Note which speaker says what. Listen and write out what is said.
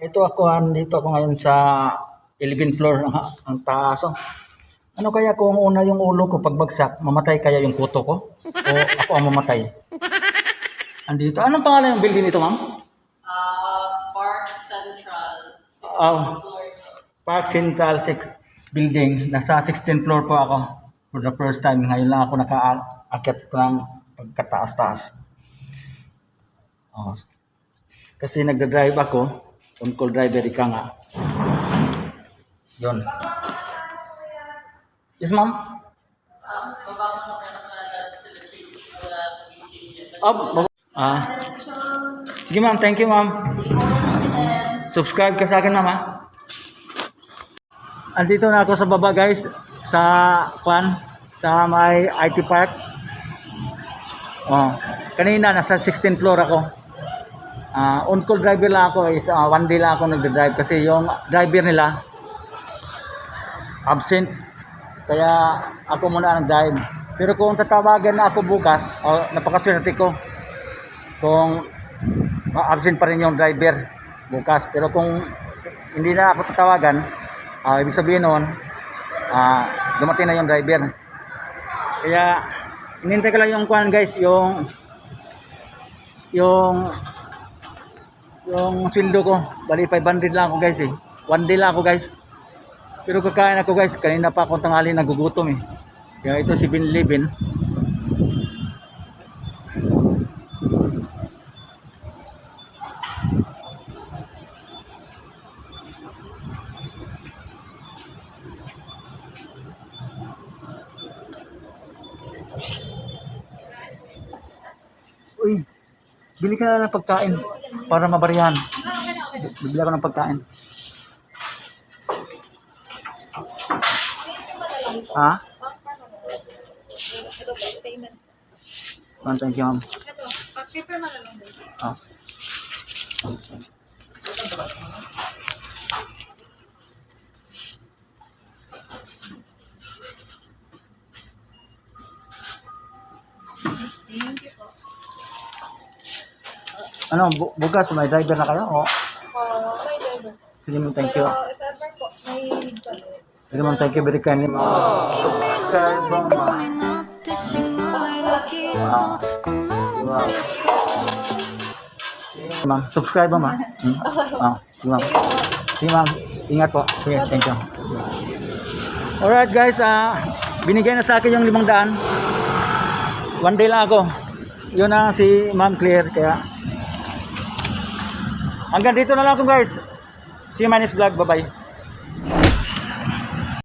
Speaker 1: Ito ako, andito ako ngayon sa 11th floor ng ang taas. oh. Ano kaya kung una yung ulo ko pagbagsak, mamatay kaya yung kuto ko? O ako ang mamatay? Andito. Anong pangalan ng building nito, ma'am?
Speaker 2: Uh, Park Central, 16th
Speaker 1: Ah.
Speaker 2: floor.
Speaker 1: Park Central 6 building. Nasa 16th floor po ako. For the first time, ngayon lang ako naka-akit ng pagkataas-taas. Oh. Kasi nagda-drive ako. On-call driver ika nga. Yun. Yes, ma'am?
Speaker 2: Yet.
Speaker 1: Ah, ah. Sige ma'am, thank you ma'am. Subscribe ka sa akin ma'am ha. Andito na ako sa baba guys sa kwan sa may IT park. Oh, kanina nasa 16th floor ako. Ah, on call driver lang ako is ah, one day lang ako nagde-drive kasi yung driver nila absent. Kaya ako muna ang drive. Pero kung tatawagan na ako bukas, oh, napakaswerte ko kung ma-absent pa rin yung driver bukas. Pero kung hindi na ako tatawagan, ah, ibig sabihin noon, ah, dumating na yung driver. Kaya, inintay ko lang yung kuhan guys, yung yung yung sweldo ko. Bali 500 lang ako guys eh. One day lang ako guys. Pero kakain ako guys, kanina pa akong tanghali nagugutom eh. Kaya ito si Binlibin. Uy, bili ka na ng pagkain para mabarihan. Bibili ako ng pagkain. Ha? Ma'am, thank you, ma'am.
Speaker 3: Ito, paper na lang.
Speaker 1: Ano, bu- bukas, may driver na kayo? O,
Speaker 3: Uh, may driver.
Speaker 1: sige ma'am, thank you.
Speaker 3: Pero if ever po, may lead pa.
Speaker 1: Sige ma'am, thank you very kindly. ma'am. Wow. Sige, Ma'am, subscribe ma'am. ah. Hmm? Ah, sige ma'am. Sige ma'am, ingat po. Sige, thank you. Alright guys, ah, binigay na sa akin yung limang daan. One day lang ako. Yun ang si Ma'am Claire, kaya hanggang dito na lang ako guys. See you my vlog. Bye-bye.